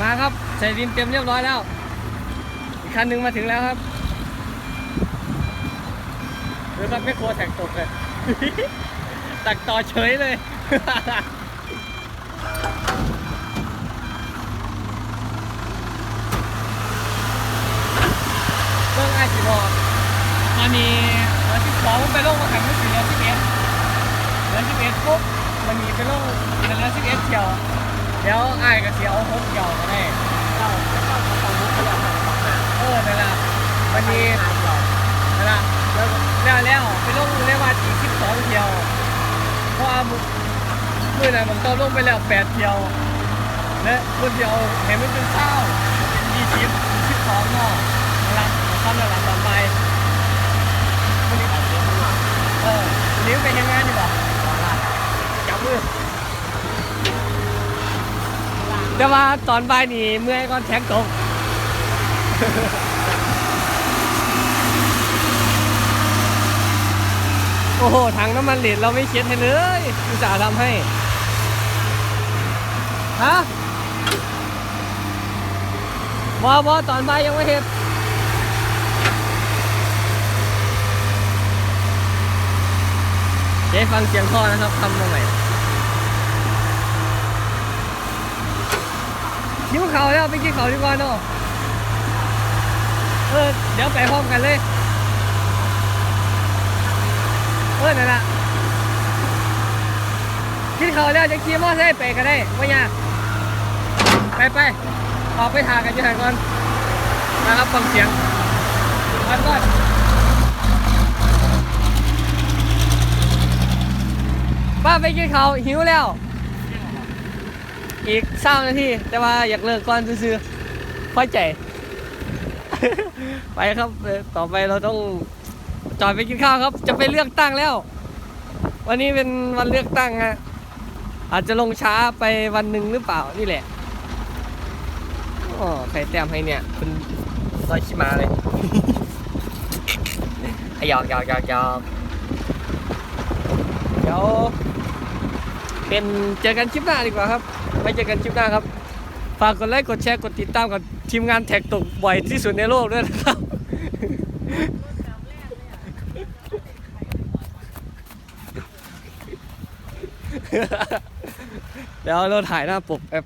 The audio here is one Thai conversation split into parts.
มาครับใส่ดินเต็มเรียบร้อยแล้ว อีกคันหนึ่งมาถึงแล้วครับหรือครับไม่โครัวแท็กตกเลยตักต่อเฉยเลยเรื่องไอ้สิบอกมันมีเดือที่สองไปลงมาแข่งเมื่สี่เดือที่เอ็ดเดือที่เอ็ดปุ๊บมันมีไปลงเดือนที่เอ็ดเที่ยว แล้วไอ้ายก็เสียเอาหกเที่ยวก็ได้เจ้าเจ้าของของมุกเขาอยากทำของนะเออนั่นแหละวันนี้นั่นแหละแล้วแล้วแล้วไปลงเรียกว่าอีกสิบสองเที่ยวเพราะว่ามือมือนั้นผมต้องลงไปแล้วแปดเที่ยวและคนเดียวเห็นมันเป็นเศร้าเป็นยี่สิบสิบสองเนาะนั่นแหละทำนั่นหละต่อไปวันนี้แต่เออวันนี้เป็นยังไงดีบ่จับมือ แต่ว่าตอนบ่ายนี่เมื่อยก่อนแท็กตกโอ้โหถังน้ำมันเหลดเราไม่เช็ดให้เลยอุตส่าห์ทำให้ ฮะบอบอตอนบ่ายยังไม่เห็นเดี๋ยวฟังเสียงท่อนะครับทำมาใหม่ หิวเขาวแล้วไปกินเขาวดีกว่าเนาะเออเดี๋ยวไปพร้อมกันเลย เออนั่นแหละกินเขาวแล้วจะขี่มอเตอร์ไซค์ไปก็ได้ไม่ยากไปไปออกไปทากันอยังไงก่อนนะครับฟังเสียงก่อนก่อนป้าไปกินเขาวหิวแล้ว อีกเศร้านาทีแต่ว่าอยากเลิกก่อนซื้อๆค่อยใจ ไปครับ ต่อไปเราต้องจอดไปกินข้าวครับ จะไปเลือกตั้งแล้ว วันนี้เป็นวันเลือกตั้งฮะอาจจะลงช้าไปวันหนึ่งหรือเปล่านี่แหละอ๋อใครแต้มให้เนี่ยคุณลอยชิมาเลยหยอกหยอกหยอกหยอกเดี๋ยว เป็นเจอกันคลิปหน้าดีกว่าครับไปเจอกันคลิปหน้าครับ ฝากกดไลค์กดแชร์กดติดตามกับทีมงานแท็กตกบ่อยที่สุดในโลกด้วยนะครับเดี๋ยวเราถ่ายหน้าปกแอป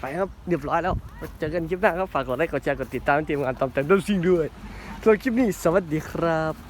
ไปครับเรียบร้อยแล้วเจอกันคลิปหน้าครับฝากกดไลค์กดแชร์กดติดตามทีมงานตามแต่งด้วยสิ่งด้วยส่วนคลิปนี้สวัสดีครับ